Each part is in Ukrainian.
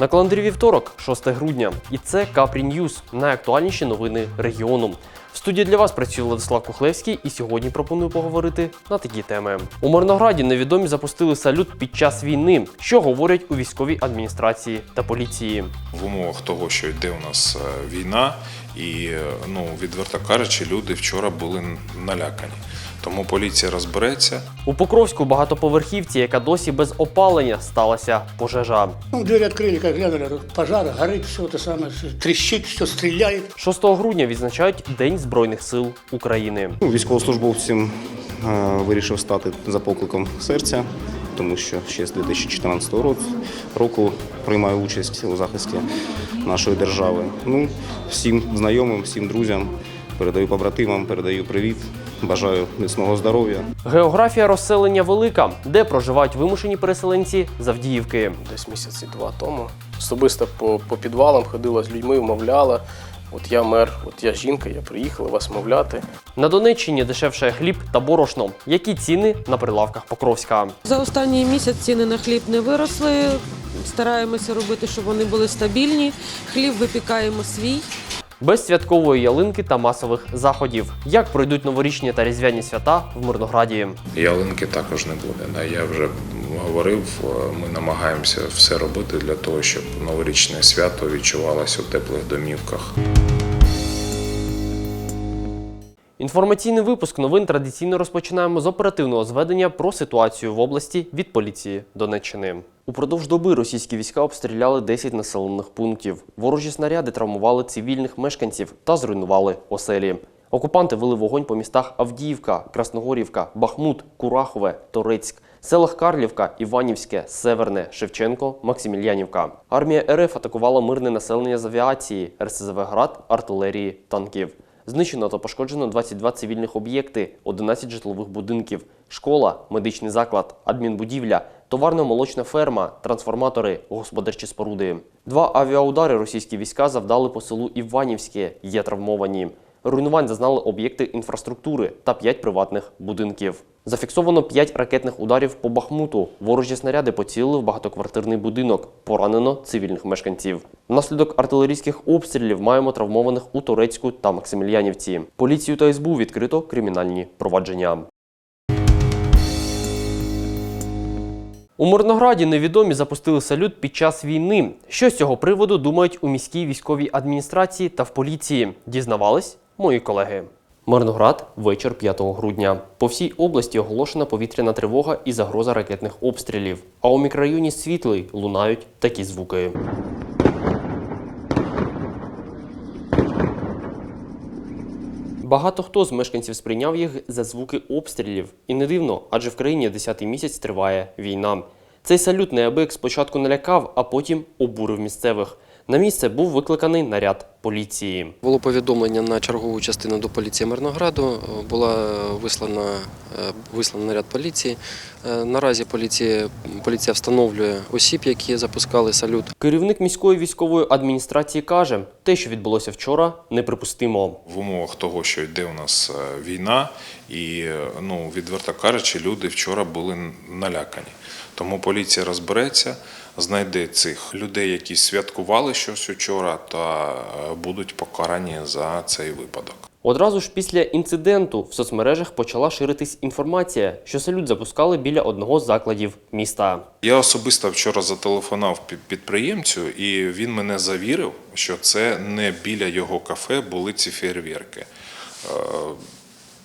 На календарі вівторок, 6 грудня, і це Капрі Ньюз, найактуальніші новини регіону. В студії для вас працює Владислав Кухлевський, і сьогодні пропоную поговорити на такі теми. У Мирнограді невідомі запустили салют під час війни, що говорять у військовій адміністрації та поліції. в умовах того, що йде у нас е, війна, і е, ну відверто кажучи, люди вчора були налякані. Тому поліція розбереться. У Покровську багатоповерхівці, яка досі без опалення, сталася пожежа. Ну, двери открыли, как глянули, тут пожар, горит, все это самое, всё трещит, все стреляет. 6 грудня відзначають День Збройних сил України. Ну, Військовослужбовцем е, вирішив стати за покликом серця, тому що ще з 2014 ро- року приймаю участь у захисті нашої держави. Ну, всім знайомим, всім друзям передаю побратимам, передаю привіт, бажаю міцного здоров'я. Географія розселення велика, де проживають вимушені переселенці з Авдіївки. десь місяці два тому. Особисто по, по підвалам ходила з людьми, вмовляла. От я мер, от я жінка, я приїхала вас мовляти. На Донеччині дешевше хліб та борошно. Які ціни на прилавках Покровська? За останній місяць ціни на хліб не виросли. Стараємося робити, щоб вони були стабільні. Хліб випікаємо свій. Без святкової ялинки та масових заходів. Як пройдуть новорічні та різдвяні свята в Мирнограді? Ялинки також не буде. Я вже говорив, е, ми намагаємося все робити для того, щоб новорічне свято відчувалося у теплих домівках. Інформаційний випуск новин традиційно розпочинаємо з оперативного зведення про ситуацію в області від поліції Донеччини. Упродовж доби російські війська обстріляли 10 населених пунктів. Ворожі снаряди травмували цивільних мешканців та зруйнували оселі. Окупанти вели вогонь по містах Авдіївка, Красногорівка, Бахмут, Курахове, Торецьк, селах Карлівка, Іванівське, Северне, Шевченко, Максимільянівка. Армія РФ атакувала мирне населення з авіації, РСЗВ град, артилерії, танків. Знищено та пошкоджено 22 цивільних об'єкти, 11 житлових будинків, школа, медичний заклад, адмінбудівля, товарно-молочна ферма, трансформатори, господарчі споруди. Два авіаудари російські війська завдали по селу Іванівське, є травмовані. Руйнувань зазнали об'єкти інфраструктури та 5 приватних будинків. Зафіксовано 5 ракетних ударів по Бахмуту. Ворожі снаряди поцілили в багатоквартирний будинок. Поранено цивільних мешканців. Внаслідок артилерійських обстрілів маємо травмованих у Турецьку та Максимільянівці. Поліцію та СБУ відкрито кримінальні провадження. У Мирнограді невідомі запустили салют під час війни. Що з цього приводу думають у міській військовій адміністрації та в поліції? Дізнавались мої колеги. Мирноград вечір 5 грудня. По всій області оголошена повітряна тривога і загроза ракетних обстрілів. А у мікрорайоні Світлий лунають такі звуки. Багато хто з мешканців сприйняв їх за звуки обстрілів. І не дивно, адже в країні 10-й місяць триває війна. Цей салют неабияк спочатку налякав, а потім обурив місцевих. На місце був викликаний наряд поліції. Було повідомлення на чергову частину до поліції Мирнограду. Була вислана, е, вислана наряд поліції. Е, Наразі поліція, поліція встановлює осіб, які запускали салют. Керівник міської військової адміністрації каже, те, що відбулося вчора, неприпустимо. В умовах того, що йде у нас е, війна, і е, ну відверто кажучи, люди вчора були налякані. Тому поліція розбереться, знайде цих людей, які святкували щось вчора, та е, будуть покарані за цей випадок. Одразу ж після інциденту в соцмережах почала ширитись інформація, що салют запускали біля одного з закладів міста. Я особисто вчора зателефонував під- підприємцю, і він мене завірив, що це не біля його кафе були ці фейерверки.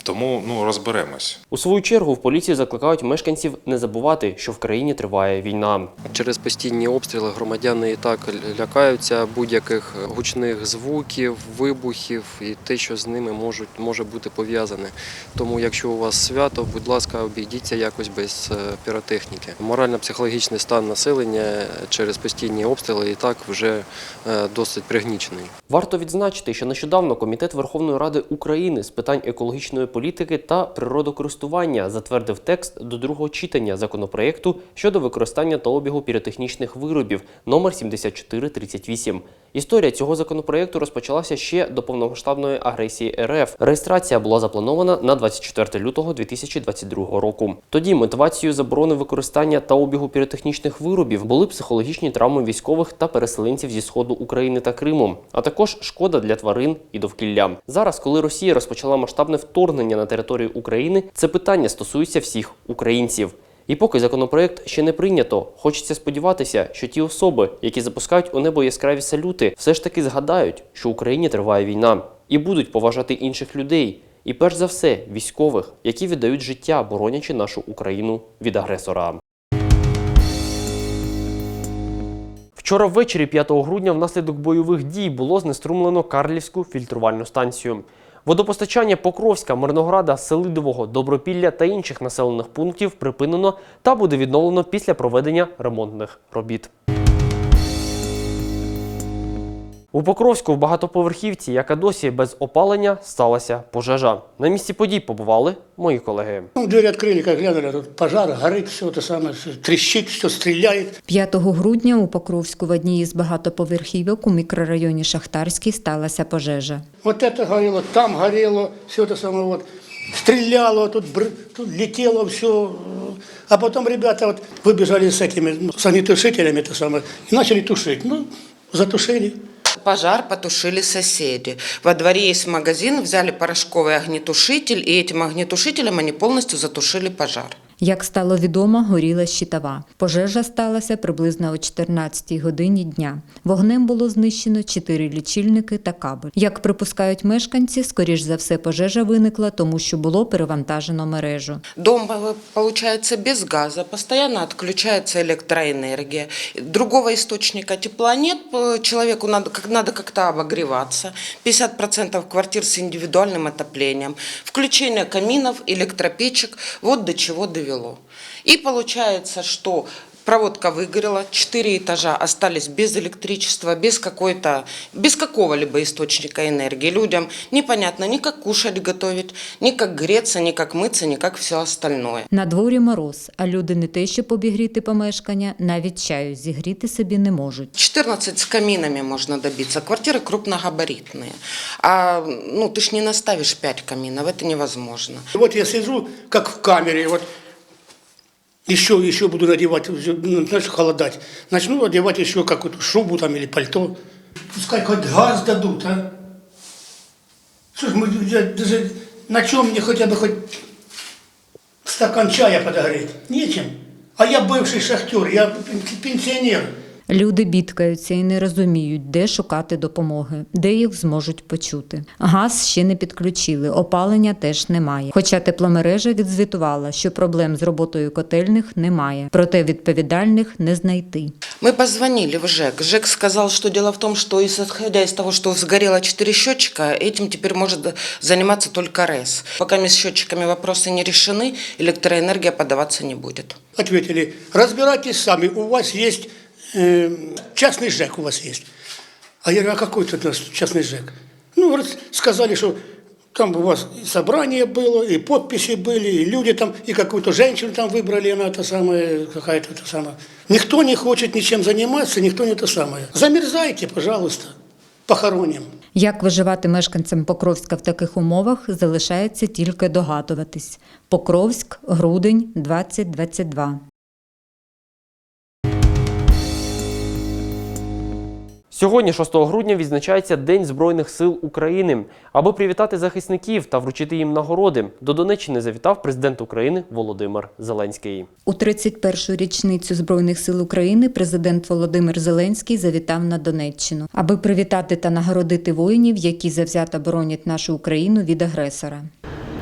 Тому ну розберемось. У свою чергу в поліції закликають мешканців не забувати, що в країні триває війна. Через постійні обстріли громадяни і так лякаються будь-яких гучних звуків, вибухів і те, що з ними можуть, може бути пов'язане. Тому, якщо у вас свято, будь ласка, обійдіться якось без е, піротехніки. Морально-психологічний стан населення через постійні обстріли і так вже е, досить пригнічений. Варто відзначити, що нещодавно Комітет Верховної Ради України з питань екологічної політики та природокористування затвердив текст до другого читання законопроекту щодо використання та обігу піротехнічних виробів номер 7438. Історія цього законопроекту розпочалася ще до повномасштабної агресії РФ. Реєстрація була запланована на 24 лютого 2022 року. Тоді мотивацією заборони використання та обігу піротехнічних виробів були психологічні травми військових та переселенців зі сходу України та Криму, а також шкода для тварин і довкілля. Зараз, коли Росія розпочала масштабне вторгнення на територію України, це питання стосується всіх українців. І поки законопроект ще не прийнято, хочеться сподіватися, що ті особи, які запускають у небо яскраві салюти, все ж таки згадають, що в Україні триває війна, і будуть поважати інших людей, і перш за все військових, які віддають життя, боронячи нашу Україну від агресора. Вчора ввечері 5 грудня внаслідок бойових дій було знеструмлено Карлівську фільтрувальну станцію. Водопостачання Покровська, Мирнограда, Селидового, Добропілля та інших населених пунктів припинено та буде відновлено після проведення ремонтних робіт. У Покровську в багатоповерхівці, яка досі без опалення, сталася пожежа. На місці подій побували мої колеги. Ну, дверь открыли, как глянули, тут пожар, горит, все это самое, всё трещит, все стреляет. 5 грудня у Покровську в одній із багатоповерхівок у мікрорайоні Шахтарський сталася пожежа. Вот это горело, там горело, все это самое вот. Стреляло, тут, бр- тут летело все. А потом ребята вот выбежали с этими ну, с огнетушителями это самое, и начали тушить. Ну, затушили. Пожар потушили соседи. Во дворе есть магазин, взяли порошковый огнетушитель, и этим огнетушителем они полностью затушили пожар. Як стало відомо, горіла щитова. Пожежа сталася приблизно о 14 годині дня. Вогнем було знищено чотири лічильники та кабель. Як припускають мешканці, скоріш за все пожежа виникла, тому що було перевантажено мережу. Дом э, получается без газа, постоянно отключается электроэнергия. Другого источника тепла нет, э, человеку надо, как- надо как-то обогреваться. 50% квартир с индивидуальным отоплением. Включение каминов, электропечек, вот до чего довело. И получается, что Проводка выгорела, четыре этажа остались без электричества, без какой-то, без какого-либо источника энергии. Людям непонятно ни как кушать готовить, ни как греться, ни как мыться, ни как все остальное. На дворі мороз, а люди не те, щоб обігріти помешкання, навіть чаю зігріти собі не можуть. 14 с каминами можно добиться. Квартиры крупногабаритные. А ну, ты ж не наставишь 5 каминов, это невозможно. И вот я сижу, как в камере, вот еще, еще буду надевать, ну, знаешь, холодать. Начну одевать еще какую-то шубу там или пальто. Пускай хоть газ дадут, а. Что ж мы, я даже на чем мне хотя бы хоть стакан чая подогреть? Нечем. А я бывший шахтер, я пен- пенсионер. Люди бідкаються і не розуміють, де шукати допомоги, де їх зможуть почути. Газ ще не підключили, опалення теж немає. Хоча тепломережа відзвітувала, що проблем з роботою котельних немає, проте відповідальних не знайти. Мы позвонили в ЖЭК. ЖЭК сказал, что дело в том, что исходя из того, что сгорело 4 счетчика, этим теперь может заниматься только РЭС. Пока мы с счетчиками вопросы не решены, электроэнергия подаваться не будет. Ответили, разбирайтесь сами, у вас есть э, частный ЖЭК у вас есть. А я говорю, а какой тут у нас частный ЖЭК? Ну, говорит, сказали, что там у вас и собрание было, и подписи были, и люди там, и какую-то женщину там выбрали, она это самое, какая-то это самое. Никто не хочет ничем заниматься, никто не это самое. Замерзайте, пожалуйста, похороним. Як виживати мешканцям Покровська в таких умовах, залишається тільки догадуватись. Покровськ, грудень, 2022. Сьогодні, 6 грудня, відзначається День Збройних сил України. Аби привітати захисників та вручити їм нагороди, до Донеччини завітав президент України Володимир Зеленський. У 31-ю річницю Збройних сил України президент Володимир Зеленський завітав на Донеччину, аби привітати та нагородити воїнів, які завзято боронять нашу Україну від агресора.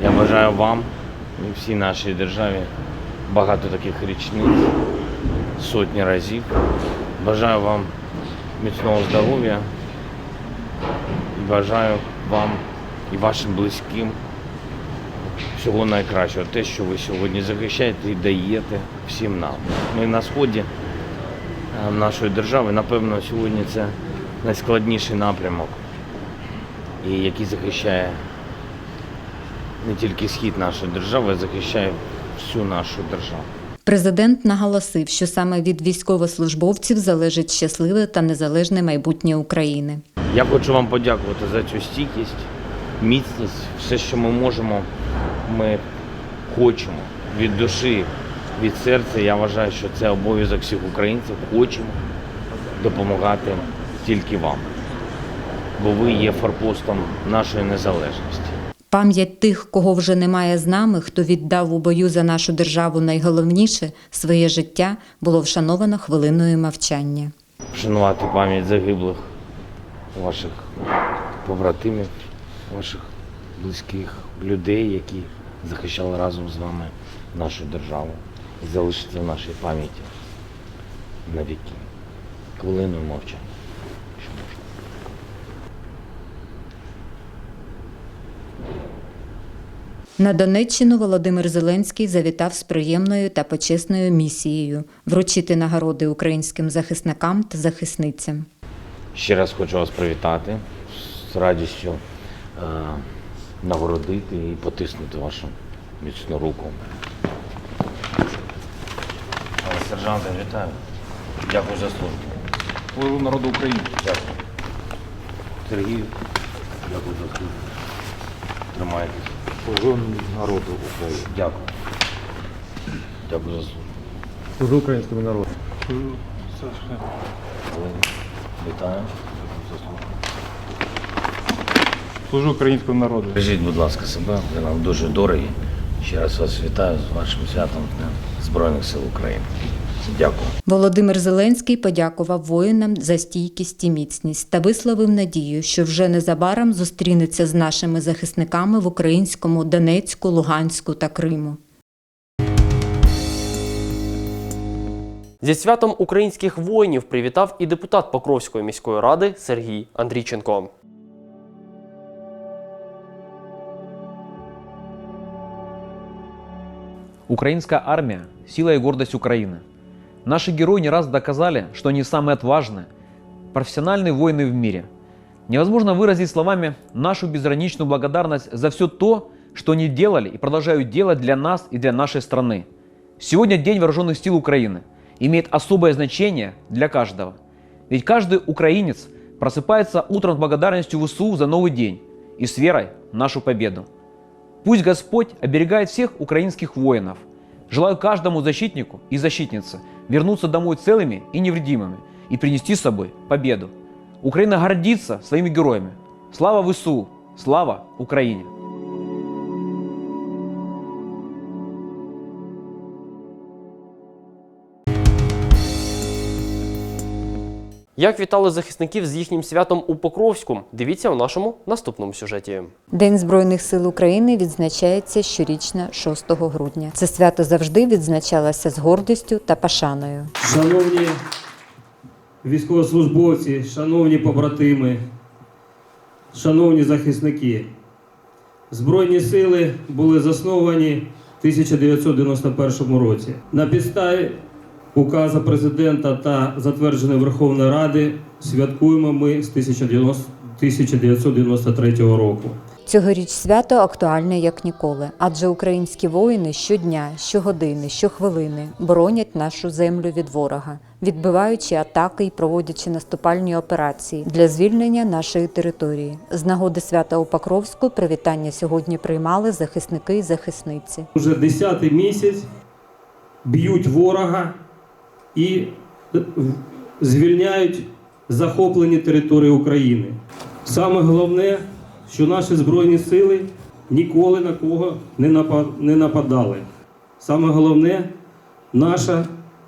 Я бажаю вам і всій нашій державі багато таких річниць, сотні разів. Бажаю вам міцного здоров'я. І бажаю вам і вашим близьким всього найкращого. Те, що ви сьогодні захищаєте і даєте всім нам. Ми на сході е, нашої держави, напевно, сьогодні це найскладніший напрямок, і який захищає не тільки схід нашої держави, а захищає всю нашу державу. Президент наголосив, що саме від військовослужбовців залежить щасливе та незалежне майбутнє України. Я хочу вам подякувати за цю стійкість, міцність, все, що ми можемо, ми хочемо від душі, від серця. Я вважаю, що це обов'язок всіх українців. Хочемо допомагати тільки вам, бо ви є форпостом нашої незалежності. Пам'ять тих, кого вже немає з нами, хто віддав у бою за нашу державу найголовніше своє життя, було вшановано хвилиною мовчання. Вшанувати пам'ять загиблих ваших побратимів, ваших близьких людей, які захищали разом з вами нашу державу і залишиться в нашій пам'яті на віки. Хвилиною мовчання. якщо можна. На Донеччину Володимир Зеленський завітав з приємною та почесною місією вручити нагороди українським захисникам та захисницям. Ще раз хочу вас привітати, з радістю е, нагородити і потиснути вашу міцну руку. Сержанте, вітаю. Дякую за службу. Народу України. Дякую. Сергію, дякую за службу. Тримайтесь. Служу народу України. Дякую. Дякую за службу. Служу українському народу. Вітаю. Дякую за службу. Служу українському народу. Бережіть, будь ласка, себе, ви нам дуже дорогі. Ще раз вас вітаю з вашим святом Збройних сил України. Дякую. Володимир Зеленський подякував воїнам за стійкість і міцність та висловив надію, що вже незабаром зустрінеться з нашими захисниками в українському Донецьку, Луганську та Криму. Зі святом українських воїнів привітав і депутат Покровської міської ради Сергій Андрійченко. Украинская армия – сила и гордость Украины. Наши герои не раз доказали, что они самые отважные, профессиональные воины в мире. Невозможно выразить словами нашу безграничную благодарность за все то, что они делали и продолжают делать для нас и для нашей страны. Сегодня День Вооруженных сил Украины имеет особое значение для каждого. Ведь каждый украинец просыпается утром с благодарностью ВСУ за новый день и с верой в нашу победу. Пусть Господь оберегает всех украинских воинов. Желаю каждому защитнику и защитнице вернуться домой целыми и невредимыми и принести с собой победу. Украина гордится своими героями. Слава ВСУ! Слава Украине! Як вітали захисників з їхнім святом у Покровську? Дивіться у нашому наступному сюжеті. День Збройних сил України відзначається щорічно 6 грудня. Це свято завжди відзначалося з гордістю та пашаною. Шановні військовослужбовці, шановні побратими, шановні захисники, Збройні сили були засновані в 1991 році. На підставі указу президента та затвердженої Верховної Ради святкуємо ми з 1993 року. Цьогоріч свято актуальне як ніколи, адже українські воїни щодня, щогодини, щохвилини боронять нашу землю від ворога, відбиваючи атаки і проводячи наступальні операції для звільнення нашої території. З нагоди свята у Покровську привітання сьогодні приймали захисники і захисниці. Уже 10-й місяць б'ють ворога і е, звільняють захоплені території України. Саме головне, що наші Збройні сили ніколи на кого не нападали. Саме головне, наша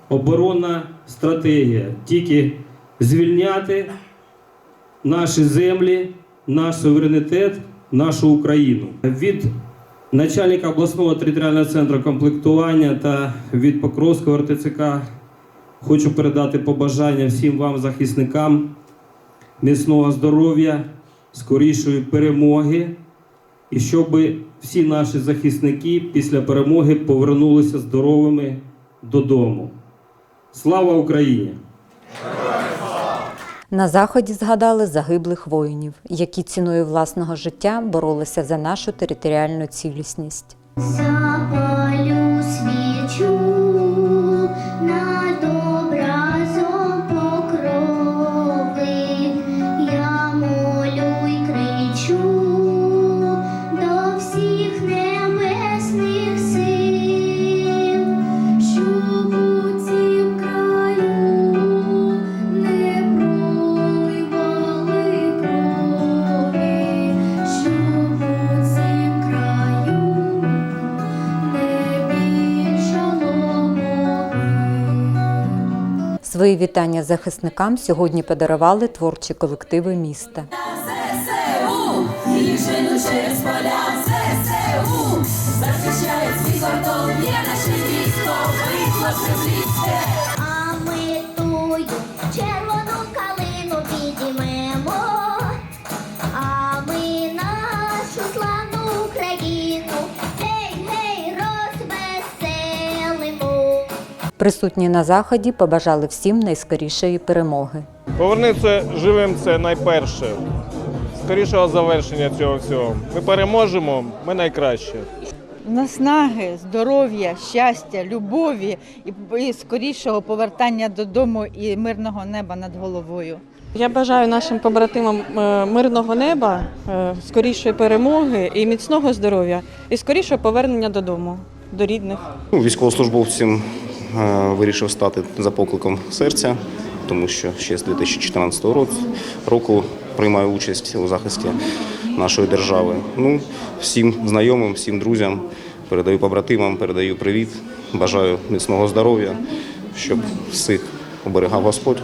оборонна стратегія тільки звільняти наші землі, наш суверенітет, нашу Україну. Від начальника обласного територіального центру комплектування та від Покровського РТЦК хочу передати побажання всім вам, захисникам, міцного здоров'я, скорішої перемоги, і щоб всі наші захисники після перемоги повернулися здоровими додому. Слава Україні! На заході згадали загиблих воїнів, які ціною власного життя боролися за нашу територіальну цілісність. Запалю свічу Вітання захисникам. Сьогодні подарували творчі колективи міста. ЗСУ, через поля. ЗСУ, захищають свій кордон, є наше військо, хлопці близьке. Присутні на заході побажали всім найскорішої перемоги. Повернутися живим це найперше. Скорішого завершення цього всього. Ми переможемо, ми найкраще. наснаги, здоров'я, щастя, любові і, скорішого повертання додому і мирного неба над головою. Я бажаю нашим побратимам е, мирного неба, е, скорішої перемоги і міцного здоров'я, і скорішого повернення додому, до рідних. Ну, Військовослужбовцям вирішив стати за покликом серця, тому що ще з 2014 року, приймаю участь у захисті нашої держави. Ну, всім знайомим, всім друзям передаю побратимам, передаю привіт, бажаю міцного здоров'я, щоб всіх оберігав Господь.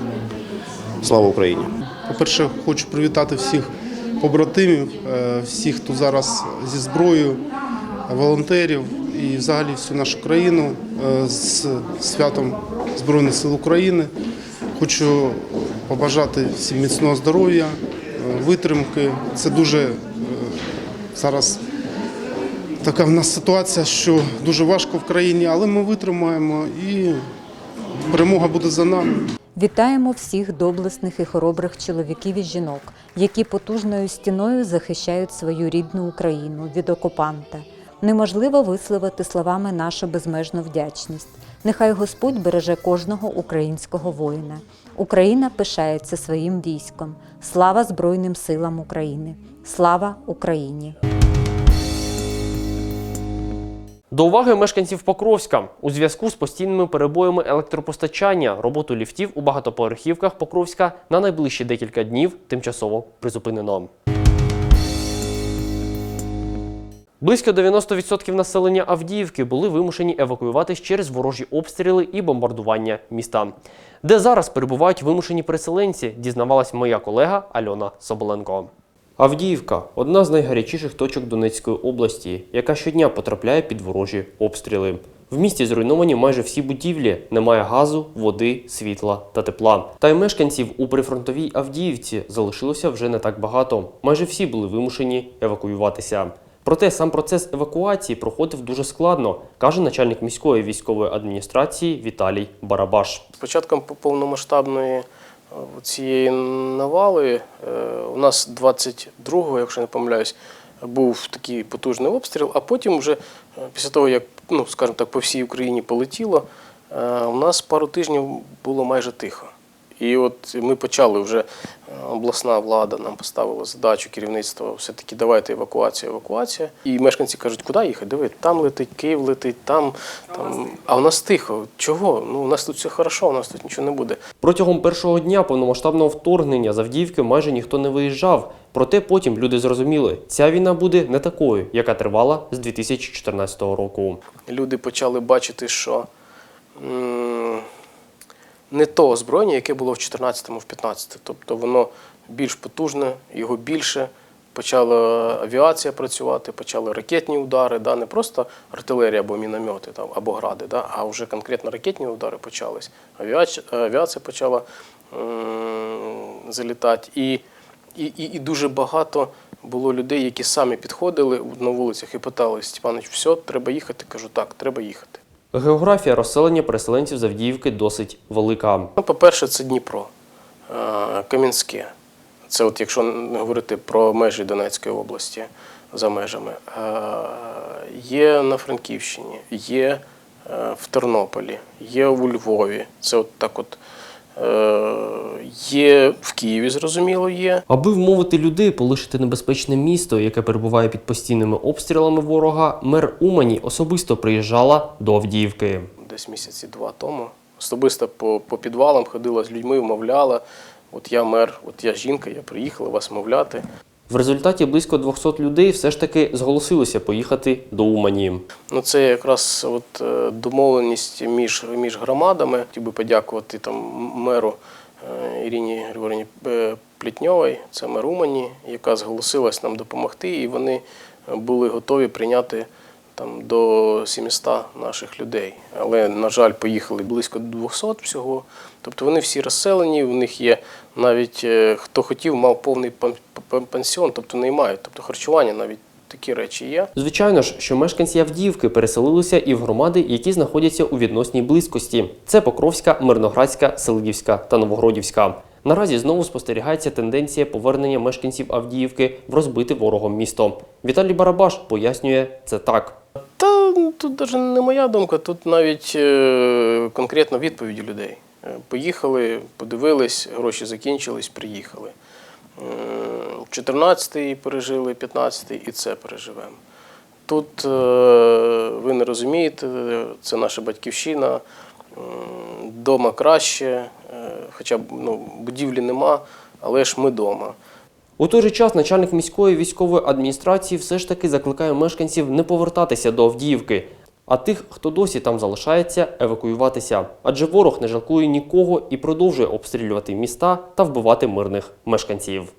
Слава Україні! По-перше, хочу привітати всіх побратимів, е, всіх, хто зараз зі зброєю, волонтерів і взагалі всю нашу країну е, з святом Збройних сил України. Хочу побажати всім міцного здоров'я, е, витримки. Це дуже е, зараз така в нас ситуація, що дуже важко в країні, але ми витримаємо і перемога буде за нами. Вітаємо всіх доблесних і хоробрих чоловіків і жінок, які потужною стіною захищають свою рідну Україну від окупанта. Неможливо висловити словами нашу безмежну вдячність. Нехай Господь береже кожного українського воїна. Україна пишається своїм військом. Слава Збройним силам України! Слава Україні! До уваги мешканців Покровська у зв'язку з постійними перебоями електропостачання роботу ліфтів у багатоповерхівках Покровська на найближчі декілька днів тимчасово призупинено. Близько 90% населення Авдіївки були вимушені евакуюватись через ворожі обстріли і бомбардування міста. Де зараз перебувають вимушені переселенці, дізнавалась моя колега Альона Соболенко. Авдіївка одна з найгарячіших точок Донецької області, яка щодня потрапляє під ворожі обстріли. В місті зруйновані майже всі будівлі, немає газу, води, світла та тепла. Та й мешканців у прифронтовій Авдіївці залишилося вже не так багато. Майже всі були вимушені евакуюватися. Проте сам процес евакуації проходив дуже складно, каже начальник міської військової адміністрації Віталій Барабаш. З початком повномасштабної е, цієї навали е, у нас 22-го, якщо не помиляюсь, був такий потужний обстріл, а потім вже е, після того, як, ну, скажімо так, по всій Україні полетіло, у нас пару тижнів було майже тихо. І от ми почали вже, е, обласна влада нам поставила задачу керівництва, все-таки давайте евакуація, евакуація. І мешканці кажуть, куди їхати? Диви, там летить, Київ летить, там, там. А у нас тихо. Чого? Ну, у нас тут все хорошо, у нас тут нічого не буде. Протягом першого дня повномасштабного вторгнення з Авдіївки майже ніхто не виїжджав. Проте потім люди зрозуміли, ця війна буде не такою, яка тривала з 2014 року. Люди почали бачити, що м, не то озброєння, яке було в 14-му, в 15 Тобто воно більш потужне, його більше. Почала авіація працювати, почали ракетні удари, да, не просто артилерія або міномети там, або гради, да, а вже конкретно ракетні удари почались. Авіація, авіація почала м, залітати. І, і, і, і дуже багато було людей, які самі підходили на вулицях і питали, Степанович, все, треба їхати. Кажу, так, треба їхати. Географія розселення переселенців з Авдіївки досить велика. Ну, по-перше, це Дніпро, е, Кам'янське. Це от якщо говорити про межі Донецької області за межами. Е, Є на Франківщині, є е, в Тернополі, є у Львові. Це от так от. Е, Є в Києві, зрозуміло, є. Аби вмовити людей полишити небезпечне місто, яке перебуває під постійними обстрілами ворога, мер Умані особисто приїжджала до Авдіївки. десь місяці два тому. Особисто по, по підвалам ходила з людьми, вмовляла. От я мер, от я жінка, я приїхала вас мовляти. В результаті близько 200 людей все ж таки зголосилися поїхати до Умані. Ну, це якраз от е, домовленість між, між громадами. Хотів би подякувати там меру е, Іріні Григорівні е, Плітньовій, це мер Умані, яка зголосилась нам допомогти, і вони були готові прийняти там до 700 наших людей. Але, на жаль, поїхали близько 200 всього. Тобто вони всі розселені, в них є навіть хто хотів, мав повний пансіон, тобто не мають, тобто харчування навіть такі речі є. Звичайно ж, що мешканці Авдіївки переселилися і в громади, які знаходяться у відносній близькості. Це Покровська, Мирноградська, Селидівська та Новогродівська. Наразі знову спостерігається тенденція повернення мешканців Авдіївки в розбите ворогом місто. Віталій Барабаш пояснює це так. Та ну, тут навіть не моя думка, тут навіть е, конкретно відповіді людей. Е, Поїхали, подивились, гроші закінчились, приїхали. М, 14-й пережили, 15-й і це переживемо. Тут е, ви не розумієте, це наша батьківщина, м, дома краще, е, хоча ну, будівлі нема, але ж ми дома. У той же час начальник міської військової адміністрації все ж таки закликає мешканців не повертатися до Авдіївки, а тих, хто досі там залишається, евакуюватися. Адже ворог не жалкує нікого і продовжує обстрілювати міста та вбивати мирних мешканців.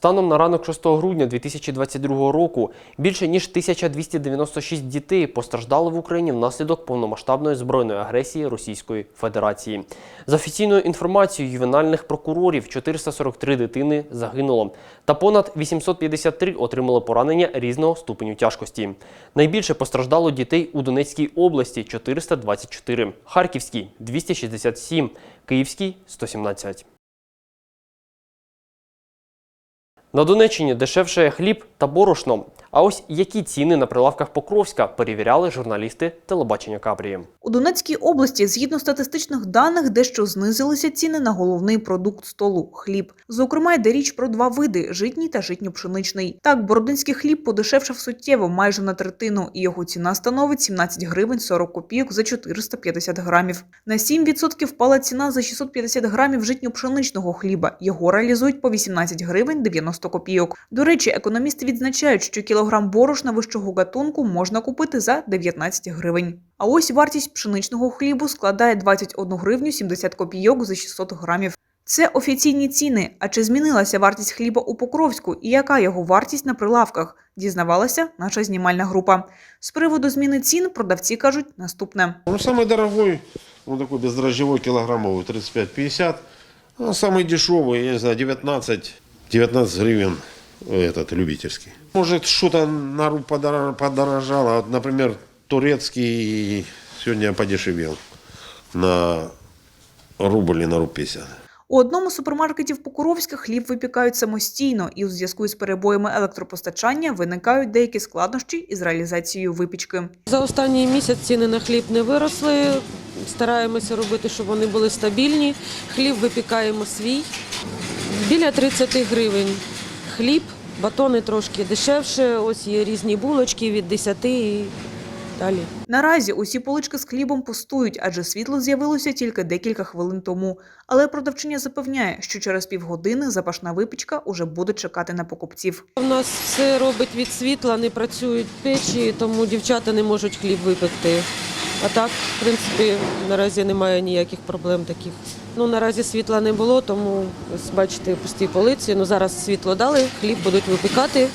Станом на ранок 6 грудня 2022 року більше ніж 1296 дітей постраждали в Україні внаслідок повномасштабної збройної агресії Російської Федерації. За офіційною інформацією ювенальних прокурорів, 443 дитини загинуло, та понад 853 отримали поранення різного ступеню тяжкості. Найбільше постраждало дітей у Донецькій області 424, Харківській 267, Київській 117. На Донеччині дешевше хліб та борошно. А ось які ціни на прилавках Покровська перевіряли журналісти телебачення Капрії. У Донецькій області, згідно статистичних даних, дещо знизилися ціни на головний продукт столу хліб. Зокрема, йде річ про два види житній та житньо-пшеничний. Так, бородинський хліб подешевшав суттєво майже на третину, і його ціна становить 17 гривень 40 копійок за 450 грамів. На 7% впала ціна за 650 грамів житньо-пшеничного хліба. Його реалізують по 18 гривень 90 копійок. До речі, економісти відзначають, що кілограм борошна вищого гатунку можна купити за 19 гривень. А ось вартість пшеничного хлібу складає 21 гривню 70 копійок за 600 грамів. Це офіційні ціни. А чи змінилася вартість хліба у Покровську і яка його вартість на прилавках? Дізнавалася наша знімальна група. З приводу зміни цін продавці кажуть наступне. Ну, самый дорогой, он такой бездрожжевой, килограммовый, 35-50. А самый дешевый, я не знаю, 19, 19 гривен этот любительский. Может, что-то на руб подор- подорожало. Вот, например, турецкий сегодня подешевел на рубль или на руб 50. У одному з супермаркетів Покровська хліб випікають самостійно, і у зв'язку з перебоями електропостачання виникають деякі складнощі із реалізацією випічки. За останній місяць ціни на хліб не виросли. Стараємося робити, щоб вони були стабільні. Хліб випікаємо свій. Біля 30 гривень. Хліб, батони трошки дешевше. Ось є різні булочки від 10 і далі. Наразі усі полички з хлібом пустують, адже світло з'явилося тільки декілька хвилин тому. Але продавчиня запевняє, що через півгодини запашна випічка уже буде чекати на покупців. У нас все робить від світла, не працюють печі, тому дівчата не можуть хліб випекти. А так, в принципі, наразі немає ніяких проблем таких. Ну, наразі світла не було, тому бачите пусті полиці. Ну зараз світло дали, хліб будуть випікати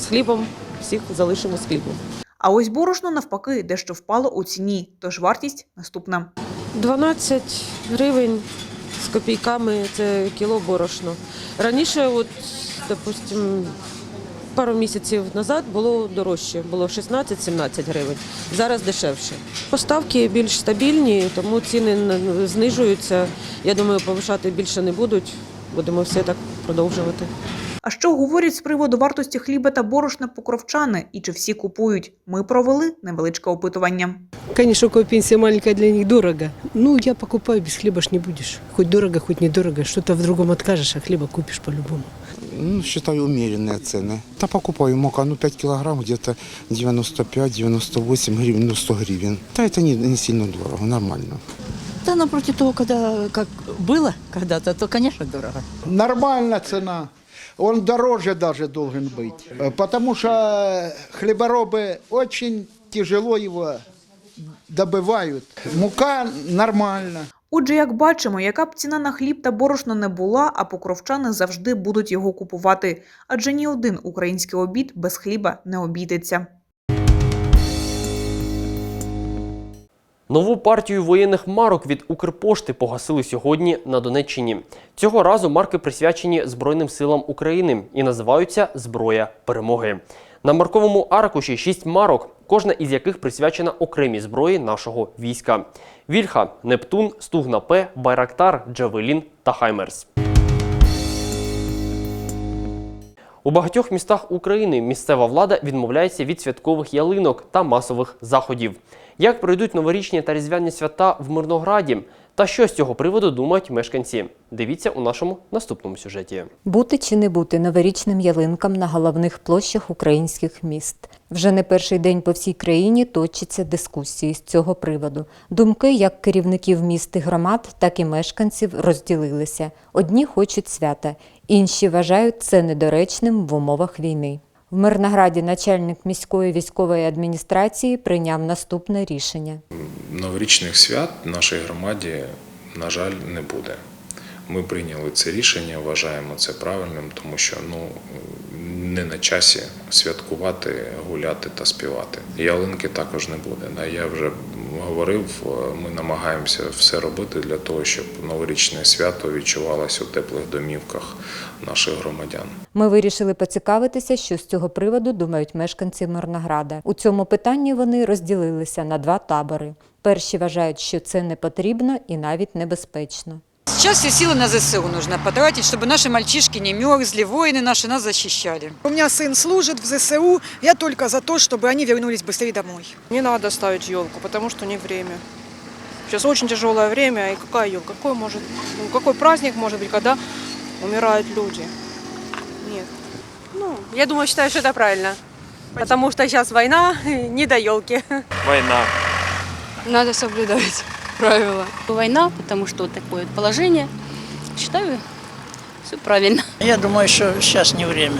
з хлібом. Всіх залишимо з хлібом. А ось борошно навпаки дещо впало у ціні, тож вартість наступна. 12 гривень з копійками це кіло борошно. Раніше, от, допустим, пару місяців назад було дорожче, було 16-17 гривень. Зараз дешевше. Поставки більш стабільні, тому ціни знижуються. Я думаю, повишати більше не будуть. Будемо все так продовжувати. А що говорять з приводу вартості хліба та борошна покровчани і чи всі купують? Ми провели невеличке опитування. Конечно, пенсия маленькая, для них дорого. Ну, я покупаю, без хлеба ж не будешь. Хоть дорого, хоть недорого. Что-то в другом откажешь, а хлеба купишь по-любому Ну, считаю, умеренные цены. Да покупаю мука, ну, 5 килограмм, где-то 95-98 гривен, ну, 100 гривен. Да, это не, не сильно дорого, нормально. Да, напротив того, когда как было когда-то, то, конечно, дорого. Нормальная цена. Он дороже даже должен быть. Э, Потому что хлеборобы очень тяжело его добывают. Мука нормально. Отже, як бачимо, яка б ціна на хліб та борошно не була, а покровчани завжди будуть його купувати, адже ні один український обід без хліба не обійдеться. Нову партію воєнних марок від Укрпошти погасили сьогодні на Донеччині. Цього разу марки присвячені Збройним силам України і називаються Зброя перемоги. На марковому аркуші шість марок, кожна із яких присвячена окремій зброї нашого війська: Вільха, Нептун, Стугна П, Байрактар, Джавелін та Хаймерс. У багатьох містах України місцева влада відмовляється від святкових ялинок та масових заходів. Як пройдуть новорічні та різдвяні свята в Мирнограді? Та що з цього приводу думають мешканці? Дивіться у нашому наступному сюжеті. Бути чи не бути новорічним ялинкам на головних площах українських міст. Вже не перший день по всій країні точаться дискусії з цього приводу. Думки як керівників міст і громад, так і мешканців розділилися. Одні хочуть свята, інші вважають це недоречним в умовах війни. В Мирнограді начальник міської військової адміністрації прийняв наступне рішення. Новорічних свят в нашій громаді, на жаль, не буде. Ми прийняли це рішення, вважаємо це правильним, тому що ну, не на часі святкувати, гуляти та співати. Ялинки також не буде. Я вже говорив, ми намагаємося все робити для того, щоб новорічне свято відчувалося у теплих домівках наших громадян. Ми вирішили поцікавитися, що з цього приводу думають мешканці Мирнограда. У цьому питанні вони розділилися на два табори. Перші вважають, що це не потрібно і навіть небезпечно. Сейчас все силы на ЗСУ нужно потратить, чтобы наши мальчишки не мерзли, воины наши нас защищали. У меня сын служит в ЗСУ, я только за то, чтобы они вернулись быстрее домой. Не надо ставить елку, потому что не время. Сейчас очень тяжелое время, и какая елка? Какой может, ну, какой праздник может быть, когда умирают люди? Нет. Ну, я думаю, считаю, что это правильно. Потому что сейчас война, не до елки. Война. Надо соблюдать правила. Война, потому что вот такое положение. Считаю, все правильно. Я думаю, что сейчас не время.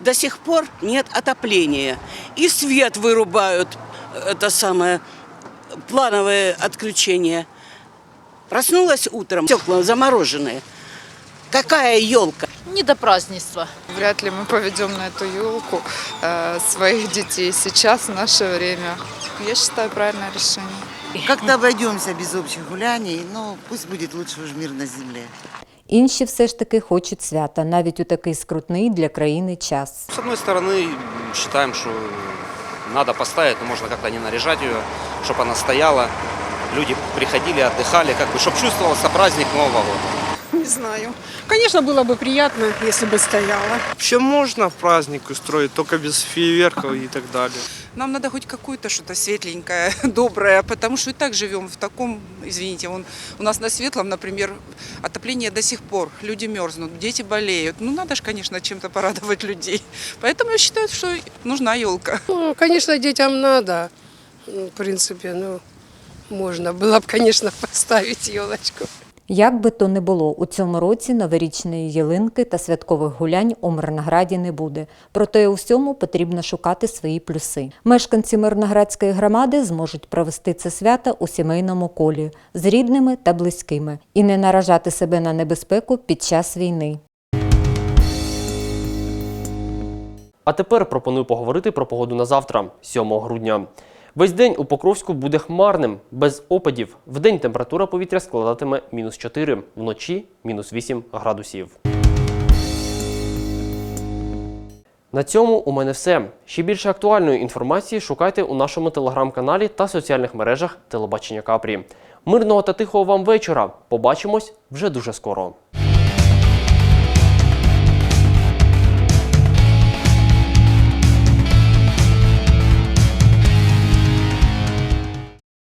До сих пор нет отопления. И свет вырубают, это самое, плановое отключение. Проснулась утром, стекла замороженные. Какая елка? Не до празднества. Вряд ли мы поведем на эту елку э, своих детей сейчас, в наше время. Я считаю, правильное решение. Как-то обойдемся без общих гуляний, но пусть будет лучше уж мир на земле. Інші все ж таки хочуть свята, навіть у такий скрутний для країни час. С одной стороны, считаем, что надо поставить, но можно как-то не наряжать ее, чтобы она стояла. Люди приходили, отдыхали, как бы, чтобы чувствовался праздник Нового года. Не знаю. Конечно, было бы приятно, если бы стояла. Вообще можно праздник устроить, только без фейерверков и так далее. Нам надо хоть какое-то что-то светленькое, доброе, потому что и так живем в таком, извините, он, у нас на Светлом, например, отопление до сих пор, люди мерзнут, дети болеют. Ну, надо же, конечно, чем-то порадовать людей. Поэтому я считаю, что нужна елка. Ну, конечно, детям надо, ну, в принципе, ну, можно было бы, конечно, поставить елочку. Як би то не було, у цьому році новорічної ялинки та святкових гулянь у Мирнограді не буде. Проте у всьому потрібно шукати свої плюси. Мешканці Мирноградської громади зможуть провести це свято у сімейному колі з рідними та близькими і не наражати себе на небезпеку під час війни. А тепер пропоную поговорити про погоду на завтра, 7 грудня. Весь день у Покровську буде хмарним, без опадів. Вдень температура повітря складатиме мінус 4, вночі мінус 8 градусів. На цьому у мене все. Ще більше актуальної інформації шукайте у нашому телеграм-каналі та соціальних мережах Телебачення Капрі. Мирного та тихого вам вечора. Побачимось вже дуже скоро.